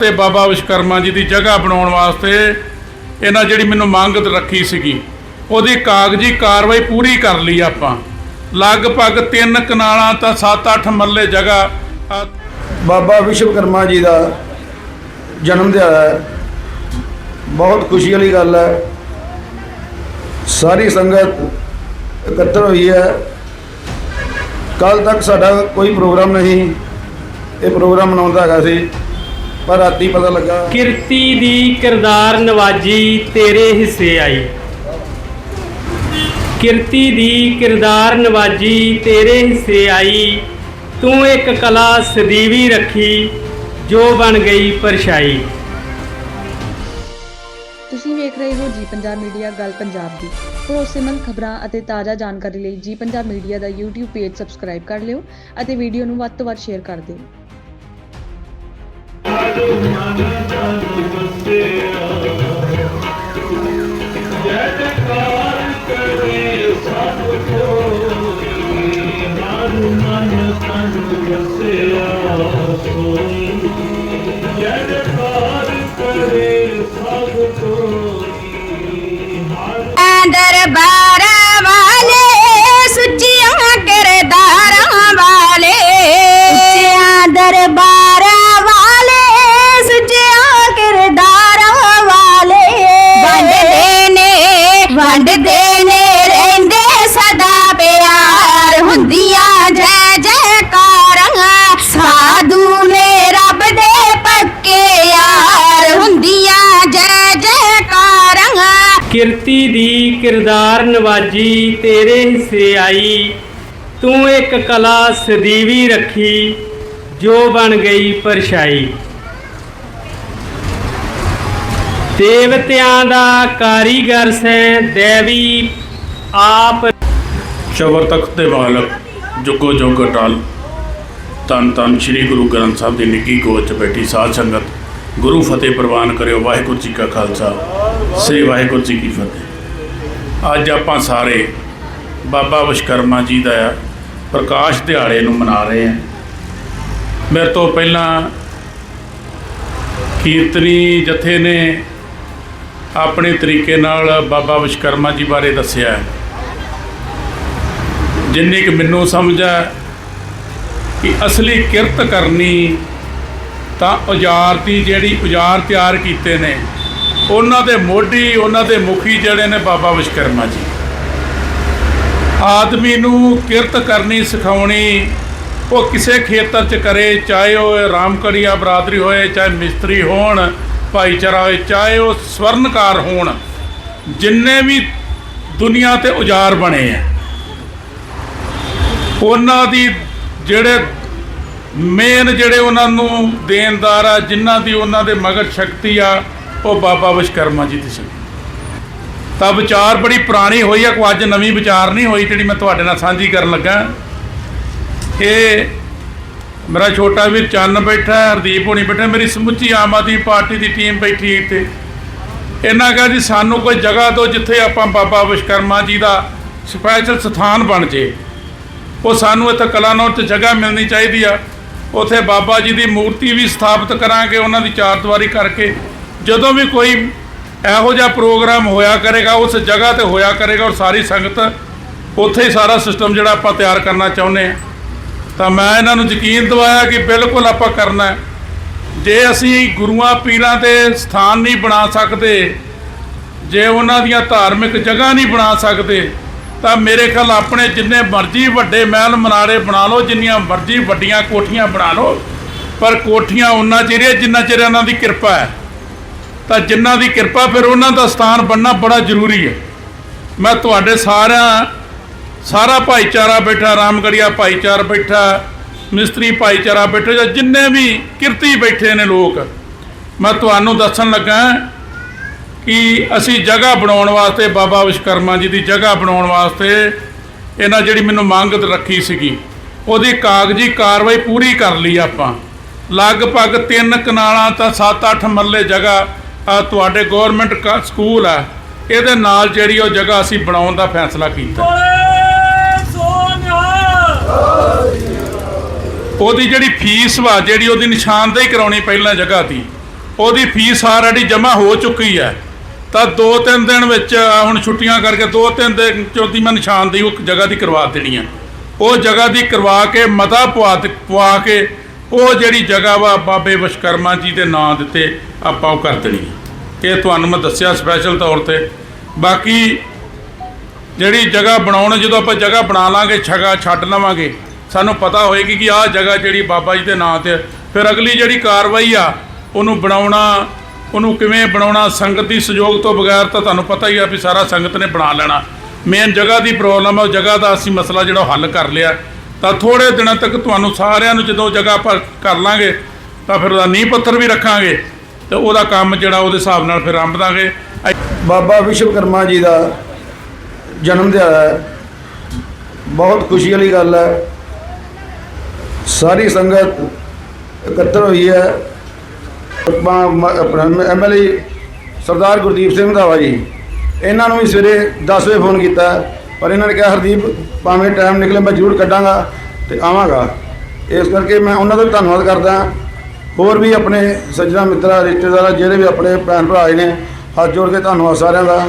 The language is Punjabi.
ਤੇ ਬਾਬਾ ਵਿਸ਼ਕਰਮਾ ਜੀ ਦੀ ਜਗ੍ਹਾ ਬਣਾਉਣ ਵਾਸਤੇ ਇਹਨਾਂ ਜਿਹੜੀ ਮੈਨੂੰ ਮੰਗ ਰੱਖੀ ਸੀਗੀ, ਉਹਦੀ ਕਾਗਜ਼ੀ ਕਾਰਵਾਈ ਪੂਰੀ ਕਰ ਲਈ ਆਪਾਂ। ਲਗਭਗ ਤਿੰਨ ਕਨਾਲਾਂ ਤਾਂ 7-8 ਮਰਲੇ ਜਗ੍ਹਾ ਬਾਬਾ ਵਿਸ਼ਵਕਰਮਾ ਜੀ ਦਾ ਜਨਮ ਦਿਹਾੜਾ ਹੈ। ਬਹੁਤ ਖੁਸ਼ੀ ਵਾਲੀ ਗੱਲ ਹੈ। ਸਾਰੀ ਸੰਗਤ ਇਕੱਤਰ ਹੋਈ ਹੈ। ਕੱਲ ਤੱਕ ਸਾਡਾ ਕੋਈ ਪ੍ਰੋਗਰਾਮ ਨਹੀਂ। ਇਹ ਪ੍ਰੋਗਰਾਮ ਬਣਾਉਂਦਾ ਹੈਗਾ ਸੀ। ਪਰ ਰਾਤੀ ਪਤਾ ਲੱਗਾ ਕਿਰਤੀ ਦੀ ਕਿਰਦਾਰ ਨਵਾਜੀ ਤੇਰੇ ਹਿੱਸੇ ਆਈ। ਕਿਰਤੀ ਦੀ ਕਿਰਦਾਰ ਨਵਾਜੀ ਤੇਰੇ ਹਿੱਸੇ ਆਈ। ਤੂੰ ਇੱਕ ਕਲਾ ਸਦੀਵੀ ਰੱਖੀ ਜੋ ਬਣ ਗਈ ਪਰਛਾਈ। ਤੁਸੀਂ ਵੇਖ ਰਹੇ ਹੋ ਜੀ ਪੰਜਾਬ ਮੀਡੀਆ ਗੱਲ ਪੰਜਾਬ ਦੀ। ਭਰੋਸੇਮੰਦ ਖਬਰਾਂ ਅਤੇ ਤਾਜ਼ਾ ਜਾਣਕਾਰੀ ਲਈ ਜੀ ਪੰਜਾਬ ਮੀਡੀਆ ਦਾ YouTube ਪੇਜ ਸਬਸਕ੍ਰਾਈਬ ਕਰ ਲਿਓ ਅਤੇ ਵੀਡੀਓ ਨੂੰ ਵੱਧ ਤੋਂ ਵੱਧ ਸ਼ੇਅਰ ਕਰ ਦਿਓ। ਦਰਬਾਰ ਕਿਰਤੀ ਦੀ ਕਿਰਦਾਰ ਨਵਾਜੀ, ਤੇਰੇ ਹਿੱਸੇ ਆਈ। ਤੂੰ ਇੱਕ ਕਲਾ ਸਦੀਵੀ ਰੱਖੀ, ਜੋ ਬਣ ਗਈ ਪਰਛਾਈ। ਦੇਵਤਿਆਂ ਦਾ ਕਾਰੀਗਰ ਸੈਂ ਦੇਵੀ ਆਪ ਚਵਰ ਤਖਤ ਦੇ ਮਾਲਕ ਜੁਗੋ ਜੁਗ ਅਟਲ। ਤਨ ਤਨ ਸ੍ਰੀ ਗੁਰੂ ਗ੍ਰੰਥ ਸਾਹਿਬ ਦੀ ਨਿੱਕੀ ਗੋਚ ਬੈਠੀ ਸਾਧ ਸੰਗਤ, ਗੁਰੂ ਫਤਿਹ ਪ੍ਰਵਾਨ ਕਰਿਓ ਵਾਹਿਗੁਰੂ ਜੀ ਕਾ ਖਾਲਸਾ। ਸ੍ਰੀ ਵਾਹਿਗੁਰੂ ਜੀ ਕੀ ਫਤਿਹ। ਅੱਜ ਆਪਾਂ ਸਾਰੇ ਬਾਬਾ ਵਿਸ਼ਕਰਮਾ ਜੀ ਦਾ ਪ੍ਰਕਾਸ਼ ਦਿਹਾੜੇ ਨੂੰ ਮਨਾ ਰਹੇ ਹਾਂ। ਮੇਰੇ ਤੋਂ ਪਹਿਲਾਂ ਕੀਰਤਨੀ ਜਥੇ ਨੇ ਆਪਣੇ ਤਰੀਕੇ ਨਾਲ ਬਾਬਾ ਵਿਸ਼ਕਰਮਾ ਜੀ ਬਾਰੇ ਦੱਸਿਆ ਹੈ। ਜਿੰਨੀ ਕਿ ਮੈਨੂੰ ਸਮਝ ਹੈ ਕਿ ਅਸਲੀ ਕਿਰਤ ਕਰਨੀ ਤਾਂ ਔਜ਼ਾਰ ਦੀ ਜਿਹੜੀ ਔਜ਼ਾਰ ਤਿਆਰ ਕੀਤੇ ਨੇ ਉਹਨਾਂ ਦੇ ਮੋਢੀ, ਉਹਨਾਂ ਦੇ ਮੁਖੀ ਜਿਹੜੇ ਨੇ ਬਾਬਾ ਵਿਸ਼ਕਰਮਾ ਜੀ। ਆਦਮੀ ਨੂੰ ਕਿਰਤ ਕਰਨੀ, ਸਿਖਾਉਣੀ, ਉਹ ਕਿਸੇ ਖੇਤਰ 'ਚ ਕਰੇ, ਚਾਹੇ ਉਹ ਰਾਮਕੜੀਆ ਬਰਾਦਰੀ ਹੋਏ, ਚਾਹੇ ਮਿਸਤਰੀ ਹੋਣ, ਭਾਈਚਾਰਾ ਹੋਏ, ਚਾਹੇ ਉਹ ਸਵਰਨਕਾਰ ਹੋਣ, ਜਿੰਨੇ ਵੀ ਦੁਨੀਆ ਤੇ ਔਜ਼ਾਰ ਬਣੇ ਆ। ਉਹਨਾਂ ਦੀ ਜਿਹੜੇ ਮੇਨ ਜਿਹੜੇ ਉਹਨਾਂ ਨੂੰ ਦੇਣਦਾਰ ਆ, ਜਿਨ੍ਹਾਂ ਦੀ ਉਹਨਾਂ ਦੇ ਮਗਰ ਸ਼ਕਤੀ ਆ ਉਹ ਬਾਬਾ ਵਿਸ਼ਕਰਮਾ ਜੀ ਦੀ ਸੀ ਤਾਂ ਵਿਚਾਰ ਬੜੀ ਪੁਰਾਣੀ ਹੋਈ ਆ, ਕੋਈ ਅੱਜ ਨਵੀਂ ਵਿਚਾਰ ਨਹੀਂ ਹੋਈ ਜਿਹੜੀ ਮੈਂ ਤੁਹਾਡੇ ਨਾਲ ਸਾਂਝੀ ਕਰਨ ਲੱਗਾ। ਇਹ ਮੇਰਾ ਛੋਟਾ ਵੀਰ ਚੰਨ ਬੈਠਾ, ਹਰਦੀਪ ਹੋਣੀ ਬੈਠਾ, ਮੇਰੀ ਸਮੁੱਚੀ ਆਮ ਆਦਮੀ ਪਾਰਟੀ ਦੀ ਟੀਮ ਬੈਠੀ ਇੱਥੇ। ਇਹਨਾਂ ਕਹਾ ਜੀ, ਸਾਨੂੰ ਕੋਈ ਜਗ੍ਹਾ ਦਿਓ ਜਿੱਥੇ ਆਪਾਂ ਬਾਬਾ ਵਿਸ਼ਕਰਮਾ ਜੀ ਦਾ ਸਪੈਸ਼ਲ ਸਥਾਨ ਬਣ ਜੇ। ਉਹ ਸਾਨੂੰ ਇੱਥੇ ਕਲਾਨੌਰ 'ਚ ਜਗ੍ਹਾ ਮਿਲਣੀ ਚਾਹੀਦੀ ਆ। ਉੱਥੇ ਬਾਬਾ ਜੀ ਦੀ ਮੂਰਤੀ ਵੀ ਸਥਾਪਿਤ ਕਰਾਂਗੇ, ਉਹਨਾਂ ਦੀ ਚਾਰ ਦੀਵਾਰੀ ਕਰਕੇ। ਜਦੋਂ ਵੀ ਕੋਈ ਇਹੋ ਜਿਹਾ ਪ੍ਰੋਗਰਾਮ ਹੋਇਆ ਕਰੇਗਾ, ਉਸ ਜਗ੍ਹਾ ਤੇ ਹੋਇਆ ਕਰੇਗਾ ਔਰ ਸਾਰੀ ਸੰਗਤ ਉੱਥੇ ਹੀ ਸਾਰਾ ਸਿਸਟਮ ਜਿਹੜਾ ਆਪਾਂ ਤਿਆਰ ਕਰਨਾ ਚਾਹੁੰਦੇ ਆ ਤਾਂ ਮੈਂ ਇਹਨਾਂ ਨੂੰ ਯਕੀਨ ਦਿਵਾਇਆ ਕਿ ਬਿਲਕੁਲ ਆਪਾਂ ਕਰਨਾ ਹੈ। ਜੇ ਅਸੀਂ ਗੁਰੂਆਂ ਪੀਰਾਂ ਦੇ ਸਥਾਨ ਨਹੀਂ ਬਣਾ ਸਕਦੇ, ਜੇ ਉਹਨਾਂ ਦੀਆਂ ਧਾਰਮਿਕ ਜਗ੍ਹਾ ਨਹੀਂ ਬਣਾ ਸਕਦੇ, ਤਾਂ ਮੇਰੇ ਖਿਆਲ ਆਪਣੇ ਜਿੰਨੇ ਮਰਜ਼ੀ ਵੱਡੇ ਮਹਿਲ ਮਨਾਰੇ ਬਣਾ ਲਓ, ਜਿੰਨੀਆਂ ਮਰਜ਼ੀ ਵੱਡੀਆਂ ਕੋਠੀਆਂ ਬਣਾ ਲਓ, ਪਰ ਕੋਠੀਆਂ ਉਹਨਾਂ ਚਿਰ ਜਿੰਨਾ ਚਿਰ ਇਹਨਾਂ ਦੀ ਕਿਰਪਾ ਹੈ ਤਾਂ ਜਿਨ੍ਹਾਂ ਦੀ ਕਿਰਪਾ ਫਿਰ ਉਹਨਾਂ ਦਾ ਸਥਾਨ ਬਣਨਾ ਬੜਾ ਜ਼ਰੂਰੀ ਹੈ। ਮੈਂ ਤੁਹਾਡੇ ਸਾਰਿਆਂ, ਸਾਰਾ ਭਾਈਚਾਰਾ ਬੈਠਾ, ਰਾਮਗੜੀਆ ਭਾਈਚਾਰਾ ਬੈਠਾ, ਮਿਸਤਰੀ ਭਾਈਚਾਰਾ ਬੈਠੇ, ਜਾਂ ਜਿੰਨੇ ਵੀ ਕਿਰਤੀ ਬੈਠੇ ਨੇ ਲੋਕ, ਮੈਂ ਤੁਹਾਨੂੰ ਦੱਸਣ ਲੱਗਾ ਕਿ ਅਸੀਂ ਜਗ੍ਹਾ ਬਣਾਉਣ ਵਾਸਤੇ ਬਾਬਾ ਵਿਸ਼ਕਰਮਾ ਜੀ ਦੀ ਜਗ੍ਹਾ ਬਣਾਉਣ ਵਾਸਤੇ ਇਹਨਾਂ ਜਿਹੜੀ ਮੈਨੂੰ ਮੰਗ ਰੱਖੀ ਸੀਗੀ, ਉਹਦੀ ਕਾਗਜ਼ੀ ਕਾਰਵਾਈ ਪੂਰੀ ਕਰ ਲਈ ਆਪਾਂ। ਲਗਭਗ ਤਿੰਨ ਕਨਾਲਾਂ ਤਾਂ 7-8 ਮਰਲੇ ਜਗ੍ਹਾ ਤੁਹਾਡੇ ਗਵਰਨਮੈਂਟ ਸਕੂਲ ਆ। ਇਹਦੇ ਨਾਲ ਜਿਹੜੀ ਉਹ ਜਗ੍ਹਾ ਅਸੀਂ ਬਣਾਉਣ ਦਾ ਫੈਸਲਾ ਕੀਤਾ। ਉਹਦੀ ਜਿਹੜੀ ਫੀਸ ਵਾ ਜਿਹੜੀ ਉਹਦੀ ਨਿਸ਼ਾਨਦੇਹੀ ਕਰਾਉਣੀ ਪਹਿਲਾਂ ਜਗ੍ਹਾ ਦੀ ਉਹਦੀ ਫੀਸ ਆਲਰੇਡੀ ਜਮ੍ਹਾਂ ਹੋ ਚੁੱਕੀ ਹੈ ਤਾਂ 2-3 ਦਿਨ ਵਿੱਚ ਹੁਣ ਛੁੱਟੀਆਂ ਕਰਕੇ 2-3 ਦਿਨ ਚੌਥੀ ਮੈਂ ਨਿਸ਼ਾਨਦੇਹੀ ਉਹ ਜਗ੍ਹਾ ਦੀ ਕਰਵਾ ਦੇਣੀ ਹੈ ਉਹ ਜਗ੍ਹਾ ਦੀ ਕਰਵਾ ਕੇ ਮਤਾ ਪਵਾ ਕੇ ਉਹ ਜਿਹੜੀ ਜਗ੍ਹਾ ਵਾ ਬਾਬੇ ਵਿਸ਼ਕਰਮਾ ਜੀ ਦੇ ਨਾਂ ਦਿੱਤੇ ਆਪਾਂ ਉਹ ਕਰ ਦੇਣੀ ਹੈ। ਇਹ ਤੁਹਾਨੂੰ ਮੈਂ ਦੱਸਿਆ ਸਪੈਸ਼ਲ ਤੌਰ ਤੇ। ਬਾਕੀ ਜਿਹੜੀ ਜਗ੍ਹਾ ਬਣਾਉਣ, ਜਦੋਂ ਆਪਾਂ ਜਗ੍ਹਾ ਬਣਾ ਲਾਂਗੇ, ਛਗਾ ਛੱਡ ਲਵਾਂਗੇ, ਸਾਨੂੰ ਪਤਾ ਹੋਏਗੀ ਕਿ ਆਹ ਜਗ੍ਹਾ ਜਿਹੜੀ ਬਾਬਾ ਜੀ ਦੇ ਨਾਂ ਤੇ ਫਿਰ ਅਗਲੀ ਜਿਹੜੀ ਕਾਰਵਾਈ ਆ, ਉਹਨੂੰ ਬਣਾਉਣਾ, ਉਹਨੂੰ ਕਿਵੇਂ ਬਣਾਉਣਾ, ਸੰਗਤ ਦੀ ਸਹਿਯੋਗ ਤੋਂ ਬਗੈਰ ਤਾਂ ਤੁਹਾਨੂੰ ਪਤਾ ਹੀ ਆ ਵੀ ਸਾਰਾ ਸੰਗਤ ਨੇ ਬਣਾ ਲੈਣਾ। ਮੇਨ ਜਗ੍ਹਾ ਦੀ ਪ੍ਰੋਬਲਮ ਆ, ਉਹ ਜਗ੍ਹਾ ਦਾ ਅਸੀਂ ਮਸਲਾ ਜਿਹੜਾ ਉਹ ਹੱਲ ਕਰ ਲਿਆ। ਤਾਂ ਥੋੜੇ ਦਿਨਾਂ ਤੱਕ ਤੁਹਾਨੂੰ ਸਾਰਿਆਂ ਨੂੰ ਜਦੋਂ ਜਗ੍ਹਾ ਆਪਾਂ ਕਰ ਲਾਂਗੇ, ਤਾਂ ਫਿਰ ਉਹਦਾ ਨੀਂਹ ਪੱਥਰ ਵੀ ਰੱਖਾਂਗੇ ਤੇ ਉਹਦਾ ਕੰਮ ਜਿਹੜਾ ਉਹਦੇ ਹਿਸਾਬ ਨਾਲ ਫਿਰ ਆਰੰਭ ਦਾਂਗੇ। ਬਾਬਾ ਵਿਸ਼ਵਕਰਮਾ ਜੀ ਦਾ ਜਨਮ ਦਿਹਾੜਾ ਹੈ। ਬਹੁਤ ਖੁਸ਼ੀ ਵਾਲੀ ਗੱਲ ਹੈ। ਸਾਰੀ ਸੰਗਤ ਇਕੱਤਰ ਹੋਈ ਹੈ। ਆਪਾਂ ਮ- ਆਪਣਾ ਐਮਐਲਏ ਸਰਦਾਰ ਗੁਰਦੀਪ ਸਿੰਘ ਰੰਧਾਵਾ ਜੀ, ਇਹਨਾਂ ਨੂੰ ਵੀ ਸਵੇਰੇ 10 ਵਜੇ ਫੋਨ ਕੀਤਾ। ਪਰ ਇਹਨਾਂ ਨੇ ਕਿਹਾ, ਹਰਦੀਪ, ਭਾਵੇਂ ਟਾਈਮ ਨਿਕਲੇ, ਮੈਂ ਜ਼ਰੂਰ ਕੱਢਾਂਗਾ ਤੇ ਆਵਾਂਗਾ। ਇਸ ਕਰਕੇ ਮੈਂ ਉਹਨਾਂ ਦਾ ਵੀ ਧੰਨਵਾਦ ਕਰਦਾ ਹੋਰ ਵੀ ਆਪਣੇ ਸੱਜਣਾ ਮਿੱਤਰਾਂ, ਰਿਸ਼ਤੇਦਾਰਾਂ, ਜਿਹੜੇ ਵੀ ਆਪਣੇ ਭੈਣ ਭਰਾ ਆਏ ਨੇ, ਹੱਥ ਜੋੜ ਕੇ ਧੰਨਵਾਦ ਸਾਰਿਆਂ ਦਾ।